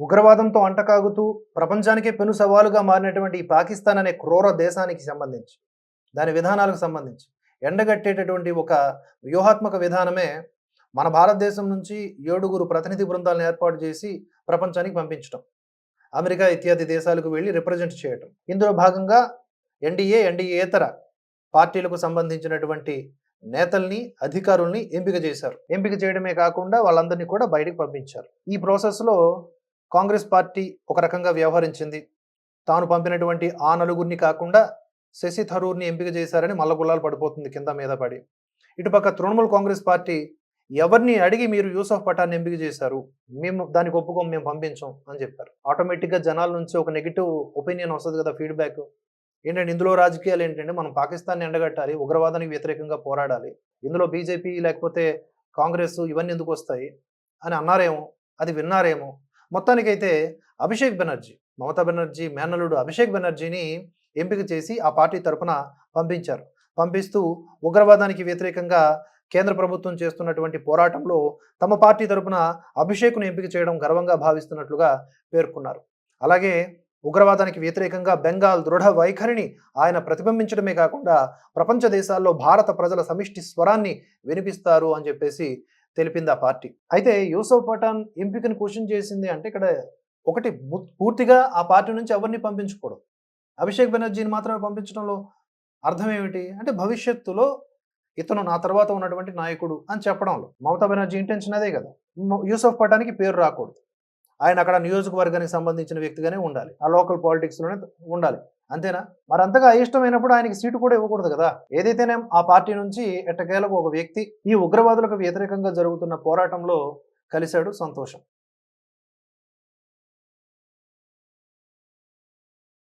ఉగ్రవాదంతో అంటకాగుతూ ప్రపంచానికే పెను సవాలుగా మారినటువంటి ఈ పాకిస్తాన్ అనే క్రూర దేశానికి సంబంధించి దాని విధానాలకు సంబంధించి ఎండగట్టేటటువంటి ఒక వ్యూహాత్మక విధానమే మన భారతదేశం నుంచి ఏడుగురు ప్రతినిధి బృందాలను ఏర్పాటు చేసి ప్రపంచానికి పంపించడం అమెరికా ఇత్యాది దేశాలకు వెళ్ళి రిప్రజెంట్ చేయటం. ఇందులో భాగంగా ఎన్డీఏ ఎన్డీఏతర పార్టీలకు సంబంధించినటువంటి నేతల్ని అధికారుల్ని ఎంపిక చేశారు. ఎంపిక చేయడమే కాకుండా వాళ్ళందరినీ కూడా బయటకు పంపించారు. ఈ ప్రాసెస్లో కాంగ్రెస్ పార్టీ ఒక రకంగా వ్యవహరించింది. తాను పంపినటువంటి ఆ నలుగురిని కాకుండా శశి థరూర్ని ఎంపిక చేశారని మల్లగుల్లాలు పడిపోతుంది కింద మీద పడి. ఇటుపక్క తృణమూల్ కాంగ్రెస్ పార్టీ ఎవరిని అడిగి మీరు యూసఫ్ పఠాన్ని ఎంపిక చేశారు? మేము దానికి ఒప్పుకోం మేము పంపించాం అని చెప్పారు. ఆటోమేటిక్గా జనాల నుంచి ఒక నెగిటివ్ ఒపీనియన్ వస్తుంది కదా ఫీడ్బ్యాక్. ఏంటంటే ఇందులో రాజకీయాలు ఏంటంటే మనం పాకిస్తాన్ని ఎండగట్టాలి ఉగ్రవాదానికి వ్యతిరేకంగా పోరాడాలి ఇందులో బీజేపీ లేకపోతే కాంగ్రెస్ ఇవన్నీ ఎందుకు వస్తాయి? అని అన్నారేమో అది విన్నారేమో మొత్తానికైతే అభిషేక్ బెనర్జీ మమతా బెనర్జీ మేనలుడు అభిషేక్ బెనర్జీని ఎంపిక చేసి ఆ పార్టీ తరపున పంపించారు. పంపిస్తూ ఉగ్రవాదానికి వ్యతిరేకంగా కేంద్ర ప్రభుత్వం చేస్తున్నటువంటి పోరాటంలో తమ పార్టీ తరపున అభిషేక్ను ఎంపిక చేయడం గర్వంగా భావిస్తున్నట్లుగా పేర్కొన్నారు. అలాగే ఉగ్రవాదానికి వ్యతిరేకంగా బెంగాల్ దృఢ వైఖరిని ఆయన ప్రతిబింబించడమే కాకుండా ప్రపంచ దేశాల్లో భారత ప్రజల సమిష్టి స్వరాన్ని వినిపిస్తారు అని చెప్పేసి తెలిపింది ఆ పార్టీ. అయితే యూసఫ్ పఠాన్ ఎంపికను క్వశ్చన్ చేసింది అంటే ఇక్కడ ఒకటి పూర్తిగా ఆ పార్టీ నుంచి ఎవరిని పంపించకూడదు? అభిషేక్ బెనర్జీని మాత్రమే పంపించడంలో అర్థం ఏమిటి? అంటే భవిష్యత్తులో ఇతను నా తర్వాత ఉన్నటువంటి నాయకుడు అని చెప్పడంలో. మమతా బెనర్జీ ఇంటెన్షన్ అదే కదా. యూసఫ్ పఠానికి పేరు రాకూడదు. ఆయన అక్కడ నియోజకవర్గానికి సంబంధించిన వ్యక్తిగానే ఉండాలి. ఆ లోకల్ పాలిటిక్స్లోనే ఉండాలి. అంతేనా? మరి అంతగా అయిష్టమైనప్పుడు ఆయనకి సీటు కూడా ఇవ్వకూడదు కదా. ఏదైతేనే ఆ పార్టీ నుంచి ఎట్టకేలకు ఒక వ్యక్తి ఈ ఉగ్రవాదులకు వ్యతిరేకంగా జరుగుతున్న పోరాటంలో కలిశాడు సంతోషం.